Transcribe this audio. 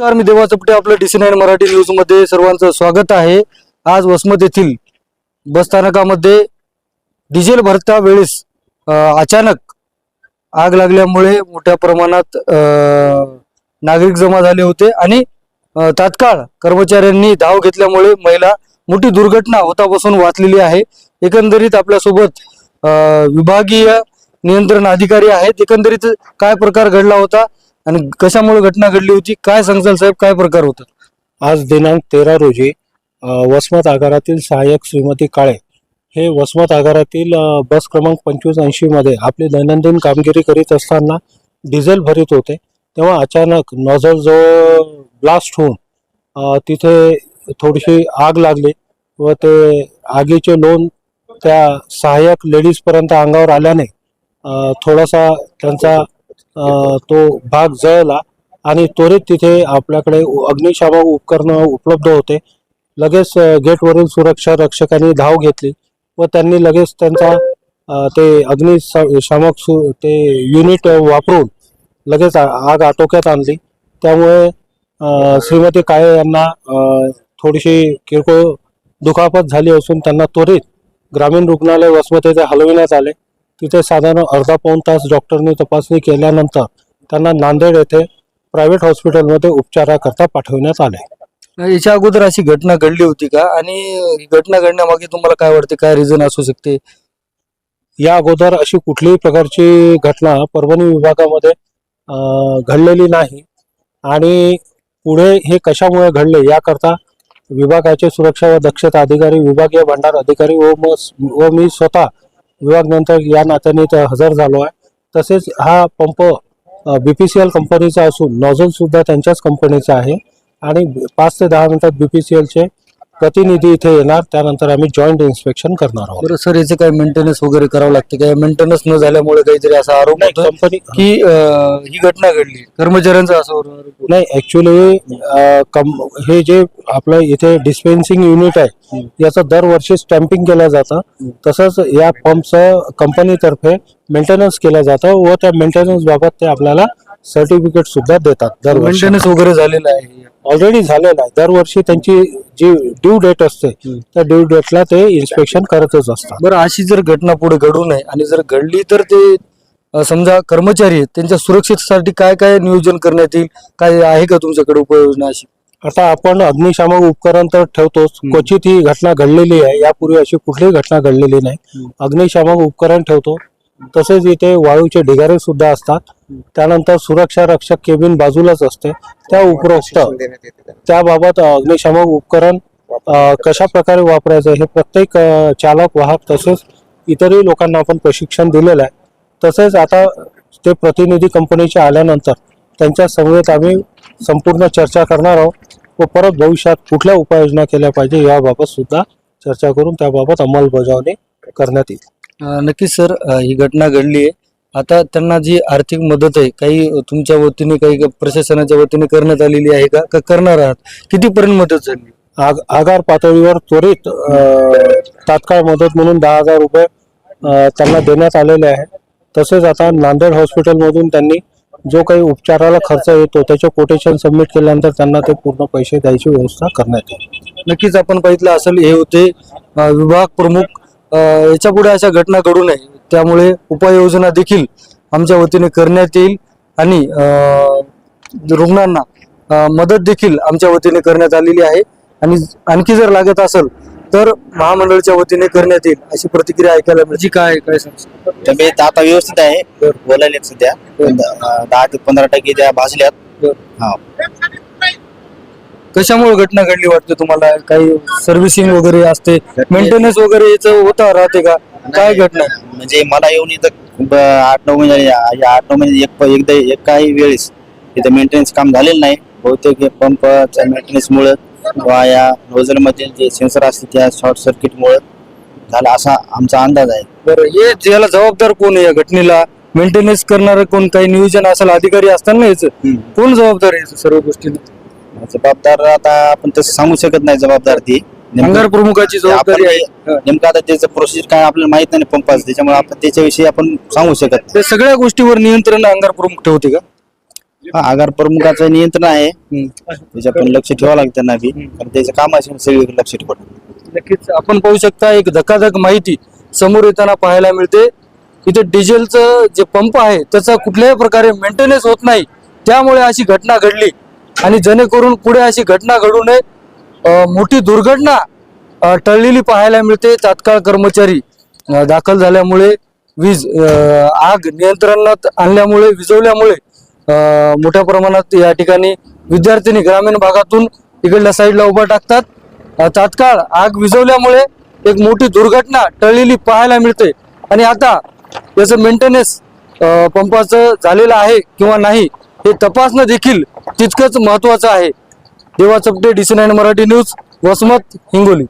नमस्कार मी देवा चपटे आपलं D C nine Marathi न्यूजमध्ये सर्वांचं स्वागत आहे. आज वसमत येथील बस स्थानकामध्ये डिझेल भरता वेळेस अचानक आग लागल्यामुळे मोठ्या प्रमाणात नागरिक जमा झाले होते आणि तात्काळ कर्मचाऱ्यांनी धाव घेतल्यामुळे महिला मोठी दुर्घटना होतापासून वाचलेली आहे. एकंदरीत आपल्यासोबत विभागीय नियंत्रण अधिकारी आहेत. एकंदरीत काय प्रकार घडला होता? आणि कशामुळे घटना घडली होती? काय सांगचाल साहेब? काय प्रकार होता? आज दिनांक तेरा रोजी वसमत आगारातील सहाय्यक श्रीमती काळे हे वसमत आगारातील बस क्रमांक पंचवीस ऐंशी मध्ये आपली दैनंदिन कामगिरी करीत असताना डिझेल भरीत होते. तेव्हा अचानक नॉझल जो ब्लास्ट होऊन तिथे थोडीशी आग लागली व ते आगीचे लोन त्या सहाय्यक लेडीजपर्यंत अंगावर आल्याने थोडासा त्यांचा तो भाग जळला आणि त्वरित तिथे आपल्याकडे अग्निशामक उपकरणं उपलब्ध होते. लगेच गेटवरील सुरक्षा रक्षकांनी धाव घेतली व त्यांनी लगेच त्यांचा ते अग्निशामक सु ते युनिट वापरून लगेच आग आटोक्यात आणली. त्यामुळे श्रीमती काळे यांना थोडीशी किरकोळ दुखापत झाली असून त्यांना त्वरित ग्रामीण रुग्णालय वसमत येथे हलविण्यात आले. तिथे साधारण अर्धा पाऊण तास डॉक्टरनी तपासणी केल्यानंतर त्यांना नांदेड येथे प्रायव्हेट हॉस्पिटलमध्ये उपचाराकरता पाठवण्यात आले. याच्या अगोदर अशी घटना घडली होती का? आणि ही घटना घडण्यामागे तुम्हाला काय वाटते? काय रिझन असू शकते? या अगोदर अशी कुठलीही प्रकारची घटना परभणी विभागामध्ये घडलेली नाही. आणि पुढे हे कशामुळे घडले याकरता विभागाचे सुरक्षा व दक्षता अधिकारी विभागीय भंडार अधिकारी व म- व मी स्वतः विभाग नियंत्रक या नात्याने इथे हजर झालो आहे. तसेच हा pump B P C L कंपनीचा असून नॉझल सुद्धा त्यांच्याच कंपनीचा आहे. आणि पाच ते दहा मिनिटात बी पी सी एलचे प्रतिनिधी इथे येणार त्यानंतर आम्ही जॉईंट इन्स्पेक्शन करणार आहोत. बरं सर याचे काय मेंटेनन्स वगैरे करावं लागते काय मेंटेनन्स न झाल्यामुळे काहीतरी असा आरोप नाही होतो कंपनी की अं, ही घटना घडली. कर्मचाऱ्यांचा असं आरोप होतो. नाही ऍक्च्युली हे जे आपलं इथे डिस्पेन्सिंग युनिट आहे याचं दरवर्षी स्टॅम्पिंग केलं जातं. तसंच या पंपचं कंपनीतर्फे मेंटेनन्स केलं जातं व त्या मेंटेनन्स बाबत ते आपल्याला सर्टिफिकेट सुद्धा देतात दरवर्षी. मेंटेनन्स वगैरे झालेला आहे. ऑलरेडी झालेलं आहे. दरवर्षी त्यांची जी ड्यू डेट असते त्या ड्यू डेटला ते इन्स्पेक्शन करतच असतात. बरं अशी जर घटना पुढे घडू नये आणि जर घडली तर ते अं, समजा कर्मचारी आहेत त्यांच्या सुरक्षेसाठी काय काय नियोजन करण्यात येईल? काय आहे का तुमच्याकडे उपाययोजना अशी? आता आपण अग्निशामक उपकरण तर ठेवतोच. क्वचित ही घटना घडलेली आहे. यापूर्वी अशी कुठलीही घटना घडलेली नाही. अग्निशामक उपकरण ठेवतो. तसेच इथे वाळूचे ढिगारे सुद्धा असतात. त्यानंतर सुरक्षा रक्षक केबिन बाजूलाच असते. त्या उपरोक्त त्याबाबत अग्निशामक उपकरण कशा प्रकारे वापरायचं हे प्रत्येक चालक वाहक तसेच इतरही लोकांना आपण प्रशिक्षण दिलेलं आहे. तसेच आता ते प्रतिनिधी कंपनीचे आल्यानंतर त्यांच्या समवेत आम्ही संपूर्ण चर्चा करणार आहोत व परत भविष्यात कुठल्या उपाययोजना केल्या पाहिजे याबाबत सुद्धा चर्चा करून त्याबाबत अंमलबजावणी करण्यात येईल. नक्कीच सर ही घटना घडली आहे आता त्यांना जी आर्थिक मदत आहे काही तुमच्या वतीने काही प्रशासनाच्या वतीने करण्यात आलेली आहे का? का करणार आहात? कितीपर्यंत मदत झाली? आग आगार पातळीवर त्वरित तात्काळ मदत म्हणून दहा हजार रुपये त्यांना देण्यात आलेले आहे. तसेच आता नांदेड हॉस्पिटलमधून त्यांनी जो काही उपचाराला खर्च येतो त्याचे कोटेशन सबमिट केल्यानंतर त्यांना ते पूर्ण पैसे द्यायची व्यवस्था करण्यात येईल. नक्कीच आपण बघितलं असेल हे होते विभाग प्रमुख याच्यापुढे अशा घटना घडू नये. त्यामुळे उपाययोजना देखील आमच्या वतीने करण्यात येईल आणि रुग्णांना मदत देखील आमच्या वतीने करण्यात आलेली आहे. आणि आणखी जर लागत असेल तर महामंडळाच्या वतीने करण्यात येईल अशी प्रतिक्रिया ऐकायला मिळते. काय काय? तब्येत आता व्यवस्थित आहे. बोलायला सध्या. दहा ते पंधरा टक्के त्या भाजल्यात हा. कशामुळे घटना घडली वाटते तुम्हाला? काही सर्व्हिसिंग वगैरे असते मेंटेनन्स वगैरे याचं होता राहते का? काय घटना? म्हणजे मला येऊन इथं ब- आठ नऊ महिने झाले. या आठ नऊ महिने एक एकदा एक काही वेळेस इथं मेंटेनन्स काम झालेलं नाही. बहुतेक पंपच्या मेंटेनन्स मुळे किंवा या नोझल मधील जे सेन्सर असते त्या शॉर्ट सर्किट मुळे झाला असा आमचा अंदाज आहे. बरं हे याला जबाबदार कोण आहे या घटनेला? मेंटेनन्स करणार कोण काही नियोजन असेल अधिकारी असतात ना याचं कोण जबाबदार आहे याचं सर्व गोष्टी जबाबदार आता आपण तसं सांगू शकत नाही जबाबदार ती. नेमकं- अंगार प्रमुखाची जबाबदारी आहे. आपण नेमकं आता त्याचं प्रोसेस काय आपल्याला माहीत नाही पंपाचं त्याच्यामुळे आपण त्याच्याविषयी आपण सांगू शकत त्या सगळ्या गोष्टीवर नियंत्रण अंगार प्रमुख ठेवते का? हा, आगार प्रमुखाचं नियंत्रण आहे. त्याच्या पण लक्ष ठेवावं लागतं त्यांना बी. कारण त्याचं काम असेल सगळीकडे लक्ष ठेवणं नक्कीच. आपण पाहू शकता एक धक्काधक माहिती समोर येताना पाहायला मिळते. इथे डिझेलचं जे पंप आहे त्याचा कुठल्याही प्रकारे मेंटेनन्स होत नाही. त्यामुळे अशी घटना घडली. आणि जेणेकरून पुढे अशी घटना घडू नये. मोठी दुर्घटना टळलेली पाहायला मिळते. तात्काळ कर्मचारी दाखल झाल्यामुळे वीज आग नियंत्रणात आणल्यामुळे विझवल्यामुळे मोठ्या प्रमाणात या ठिकाणी विद्यार्थ्यांनी ग्रामीण भागातून इकडल्या साईडला उभा टाकतात. तात्काळ आग विझवल्यामुळे एक मोठी दुर्घटना टळलेली पाहायला मिळते. आणि आता याचं मेंटेनन्स पंपाचं झालेलं आहे किंवा नाही हे तपासणं देखील तितकंच महत्वाचं आहे. Deva Chapte D C nine Marathi news Vasmat Hingoli.